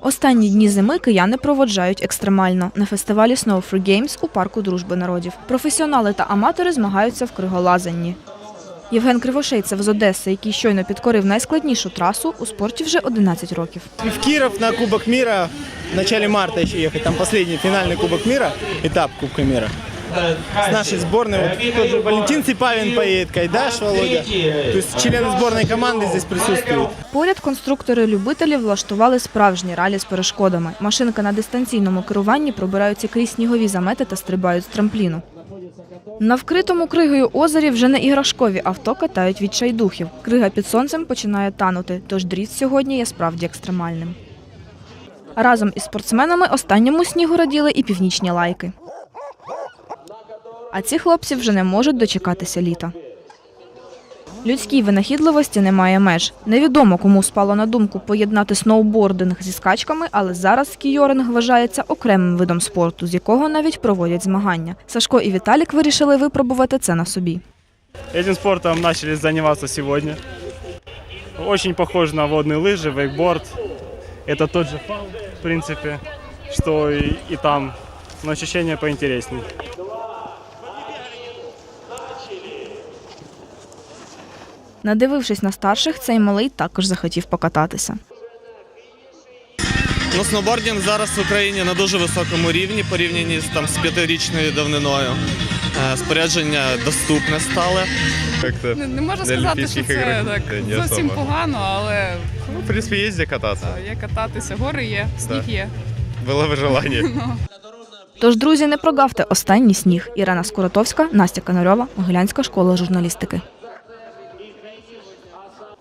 Останні дні зими кияни проводжають екстремально на фестивалі Snow Free Games у парку дружби народів. Професіонали та аматори змагаються в криголазанні. Євген Кривошейцев з Одеси, який щойно підкорив найскладнішу трасу, у спорті вже 11 років. В Киров на Кубок мира в начале марта еще ехать. Там последний финальный Кубок мира, этап Кубка мира. С нашей сборной, вот тот Валентин Ципавин поедет, Кайдаш Володя. То есть члены сборной команды здесь присутствуют. Поряд конструктори-любителі влаштували справжні ралі з перешкодами. Машинки на дистанційному керуванні пробираються крізь снігові замети та стрибають з трампліну. На вкритому кригою озері вже не іграшкові авто катають від чайдухів. Крига під сонцем починає танути, тож дріт сьогодні є справді екстремальним. Разом із спортсменами останньому снігу раділи і північні лайки. А ці хлопці вже не можуть дочекатися літа. Людській винахідливості немає меж. Невідомо, кому спало на думку поєднати сноубординг зі скачками, але зараз скійоринг вважається окремим видом спорту, з якого навіть проводять змагання. Сашко і Віталік вирішили випробувати це на собі. Этим спортом начали заниматься сегодня. Очень похож на водные лыжи, вейкборд. Это тот же фал, в принципе, что и, и там, но ощущения поинтереснее. Надивившись на старших, цей малий також захотів покататися. Ну, сноубординг зараз в Україні на дуже високому рівні, порівняні з там з п'ятирічною давниною. Е, Спорядження доступне стало. Не, не можна На сказати, що це іграх так не зовсім особо. погано, але ну, в принципе, есть где кататься. є кататися, гори є, сніг Так. є. Было бы желание. Тож, друзі, не прогавте останній сніг. Ірина Скоротовська, Настя Канарьова, Могилянська школа журналістики. Assalamu